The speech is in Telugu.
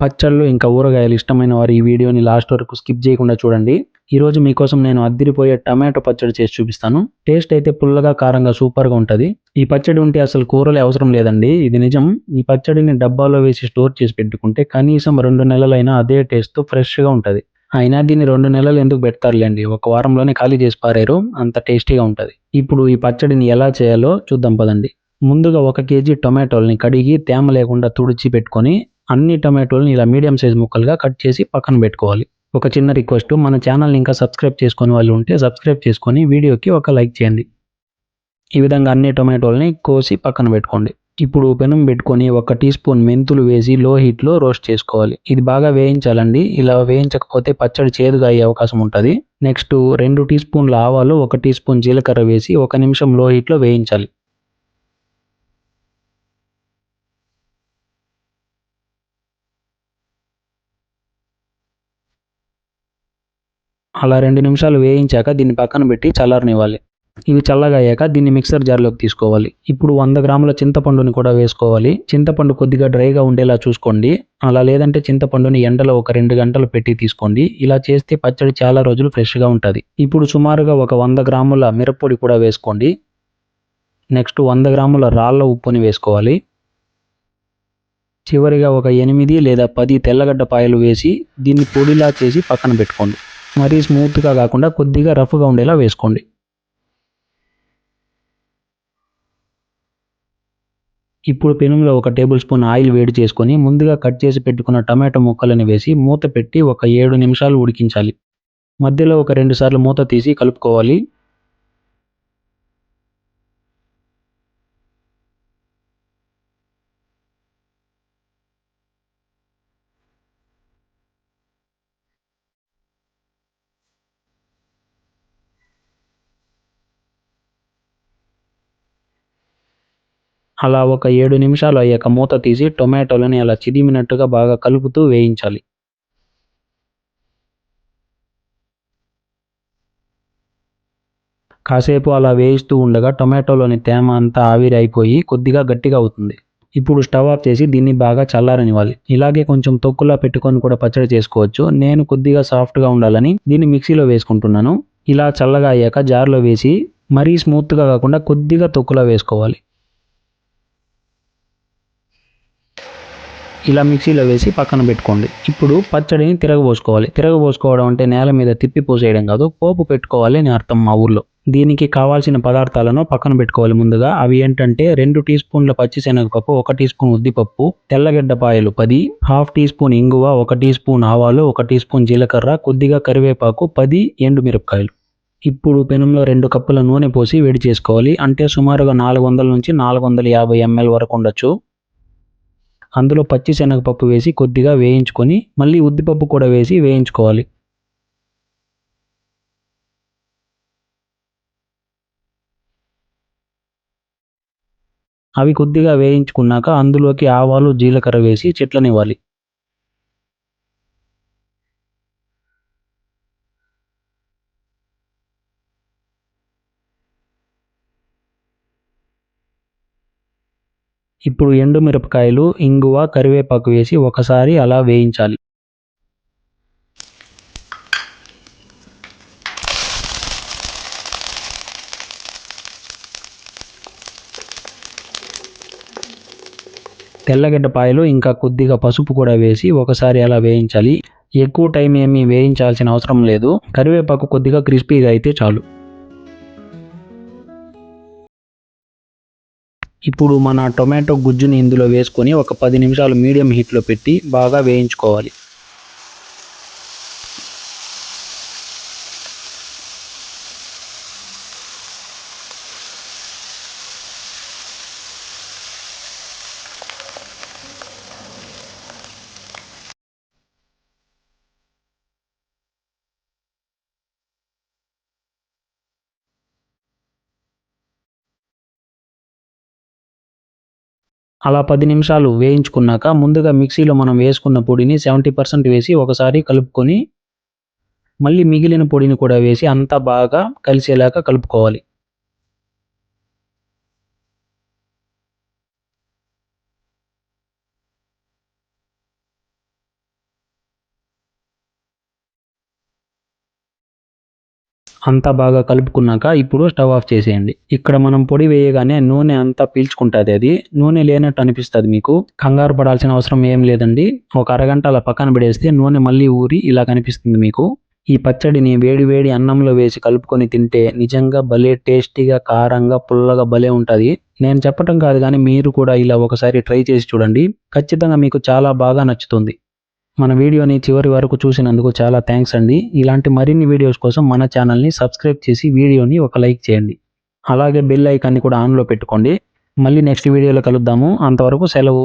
పచ్చళ్ళు ఇంకా ఊరగాయలు ఇష్టమైన వారు ఈ వీడియోని లాస్ట్ వరకు స్కిప్ చేయకుండా చూడండి. ఈరోజు మీకోసం నేను అద్దిరిపోయే టమాటో పచ్చడి చేసి చూపిస్తాను. టేస్ట్ అయితే పుల్లగా కారంగా సూపర్గా ఉంటుంది. ఈ పచ్చడి ఉంటే అసలు కూరలే అవసరం లేదండి. ఇది నిజం. ఈ పచ్చడిని డబ్బాలో వేసి స్టోర్ చేసి పెట్టుకుంటే కనీసం రెండు నెలలైనా అదే టేస్ట్తో ఫ్రెష్గా ఉంటుంది. అయినా దీన్ని రెండు నెలలు ఎందుకు పెడతారులేండి? ఒక వారంలోనే ఖాళీ చేసి పారారు. అంత టేస్టీగా ఉంటుంది. ఇప్పుడు ఈ పచ్చడిని ఎలా చేయాలో చూద్దాం పదండి. ముందుగా ఒక కేజీ టొమాటోల్ని కడిగి తేమ లేకుండా తుడిచి పెట్టుకొని అన్ని టొమాటోల్ని ఇలా మీడియం సైజ్ ముక్కలుగా కట్ చేసి పక్కన పెట్టుకోవాలి. ఒక చిన్న రిక్వెస్ట్ మన ఛానల్ని ఇంకా సబ్స్క్రైబ్ చేసుకుని వాళ్ళు ఉంటే సబ్స్క్రైబ్ చేసుకొని వీడియోకి ఒక లైక్ చేయండి. ఈ విధంగా అన్ని టొమాటోల్ని కోసి పక్కన పెట్టుకోండి. ఇప్పుడు పెనం పెట్టుకొని ఒక టీ స్పూన్ మెంతులు వేసి లో హీట్లో రోస్ట్ చేసుకోవాలి. ఇది బాగా వేయించాలండి. ఇలా వేయించకపోతే పచ్చడి చేదుగా అయ్యే అవకాశం ఉంటుంది. నెక్స్ట్ రెండు టీ స్పూన్ల ఆవాలు ఒక టీ స్పూన్ జీలకర్ర వేసి ఒక నిమిషం లో హీట్లో వేయించాలి. అలా రెండు నిమిషాలు వేయించాక దీన్ని పక్కన పెట్టి చల్లారనివ్వాలి. ఇవి చల్లగా అయ్యాక దీన్ని మిక్సర్ జార్లోకి తీసుకోవాలి. ఇప్పుడు వంద గ్రాముల చింతపండుని కూడా వేసుకోవాలి. చింతపండు కొద్దిగా డ్రైగా ఉండేలా చూసుకోండి. అలా లేదంటే చింతపండుని ఎండలో ఒక రెండు గంటలు పెట్టి తీసుకోండి. ఇలా చేస్తే పచ్చడి చాలా రోజులు ఫ్రెష్గా ఉంటుంది. ఇప్పుడు సుమారుగా ఒక వంద గ్రాముల మిరప్పొడి కూడా వేసుకోండి. నెక్స్ట్ వంద గ్రాముల రాళ్ళ ఉప్పుని వేసుకోవాలి. చివరిగా ఒక ఎనిమిది లేదా పది తెల్లగడ్డ పాయలు వేసి దీన్ని పొడిలా చేసి పక్కన పెట్టుకోండి. మరీ స్మూత్గా కాకుండా కొద్దిగా రఫ్గా ఉండేలా వేసుకోండి. ఇప్పుడు పెనంలో ఒక టేబుల్ స్పూన్ ఆయిల్ వేడి చేసుకొని ముందుగా కట్ చేసి పెట్టుకున్న టమాటో ముక్కలను వేసి మూత పెట్టి ఒక ఏడు నిమిషాలు ఉడికించాలి. మధ్యలో ఒక రెండు సార్లు మూత తీసి కలుపుకోవాలి. అలా ఒక ఏడు నిమిషాలు అయ్యాక మూత తీసి టొమాటోలని అలా చిదిమినట్టుగా బాగా కలుపుతూ వేయించాలి. కాసేపు అలా వేయిస్తూ ఉండగా టొమాటోలోని తేమ అంతా ఆవిరి అయిపోయి కొద్దిగా గట్టిగా అవుతుంది. ఇప్పుడు స్టవ్ ఆఫ్ చేసి దీన్ని బాగా చల్లారనివ్వాలి. ఇలాగే కొంచెం తొక్కులా పెట్టుకొని కూడా పచ్చడి చేసుకోవచ్చు. నేను కొద్దిగా సాఫ్ట్గా ఉండాలని దీన్ని మిక్సీలో వేసుకుంటున్నాను. ఇలా చల్లగా అయ్యాక జార్లో వేసి మరీ స్మూత్గా కాకుండా కొద్దిగా తొక్కులా వేసుకోవాలి. ఇలా మిక్సీలో వేసి పక్కన పెట్టుకోండి. ఇప్పుడు పచ్చడిని తిరగబోసుకోవాలి. తిరగబోసుకోవడం అంటే నేల మీద తిప్పి పోసేయడం కాదు పోపు పెట్టుకోవాలి అని అర్థం మా ఊర్లో. దీనికి కావాల్సిన పదార్థాలను పక్కన పెట్టుకోవాలి ముందుగా. అవి ఏంటంటే రెండు టీ స్పూన్ల పచ్చిశనగపప్పు ఒక టీ స్పూన్ ఉద్దిపప్పు తెల్లగడ్డపాయలు పది హాఫ్ టీ స్పూన్ ఇంగువ ఒక టీ స్పూన్ ఆవాలు ఒక టీ స్పూన్ జీలకర్ర కొద్దిగా కరివేపాకు పది ఎండుమిరపకాయలు. ఇప్పుడు పెనంలో రెండు కప్పుల నూనె పోసి వేడి చేసుకోవాలి. అంటే సుమారుగా నాలుగు వందల నుంచి నాలుగు వందల యాభై ఎంఎల్ వరకు ఉండొచ్చు. అందులో పచ్చి శనగపప్పు వేసి కొద్దిగా వేయించుకొని మళ్ళీ ఉద్దిపప్పు కూడా వేసి వేయించుకోవాలి. అవి కొద్దిగా వేయించుకున్నాక అందులోకి ఆవాలు జీలకర్ర వేసి చెట్లనివ్వాలి. ఇప్పుడు ఎండు మిరపకాయలు ఇంగువ కరివేపాకు వేసి ఒకసారి అలా వేయించాలి. తెల్లగడ్డపాయలు ఇంకా కొద్దిగా పసుపు కూడా వేసి ఒకసారి అలా వేయించాలి. ఎక్కువ టైం ఏమీ వేయించాల్సిన అవసరం లేదు. కరివేపాకు కొద్దిగా క్రిస్పీగా అయితే చాలు. ఇప్పుడు మన టొమాటో గుజ్జుని ఇందులో వేసుకొని ఒక పది నిమిషాలు మీడియం హీట్లో పెట్టి బాగా వేయించుకోవాలి. అలా పది నిమిషాలు వేయించుకున్నాక ముందుగా మిక్సీలో మనం వేసుకున్న పొడిని సెవెంటీ పర్సెంట్ వేసి ఒకసారి కలుపుకొని మళ్ళీ మిగిలిన పొడిని కూడా వేసి అంతా బాగా కలిసేలాగా కలుపుకోవాలి. అంతా బాగా కలుపుకున్నాక ఇప్పుడు స్టవ్ ఆఫ్ చేసేయండి. ఇక్కడ మనం పొడి వేయగానే నూనె అంతా పీల్చుకుంటుంది అది. నూనె లేనట్టు అనిపిస్తుంది మీకు. కంగారు పడాల్సిన అవసరం ఏం లేదండి. ఒక అరగంట అలా పక్కన పెడేస్తే నూనె మళ్ళీ ఊరి ఇలా కనిపిస్తుంది మీకు. ఈ పచ్చడిని వేడి వేడి అన్నంలో వేసి కలుపుకొని తింటే నిజంగా భలే టేస్టీగా కారంగా పుల్లగా భలే ఉంటుంది. నేను చెప్పటం కాదు కానీ మీరు కూడా ఇలా ఒకసారి ట్రై చేసి చూడండి. ఖచ్చితంగా మీకు చాలా బాగా నచ్చుతుంది. మన వీడియోని చివరి వరకు చూసినందుకు చాలా థ్యాంక్స్ అండి. ఇలాంటి మరిన్ని వీడియోస్ కోసం మన ఛానల్ని సబ్స్క్రైబ్ చేసి వీడియోని ఒక లైక్ చేయండి. అలాగే బెల్ ఐకాన్ని కూడా ఆన్లో పెట్టుకోండి. మళ్ళీ నెక్స్ట్ వీడియోలో కలుద్దాము. అంతవరకు సెలవు.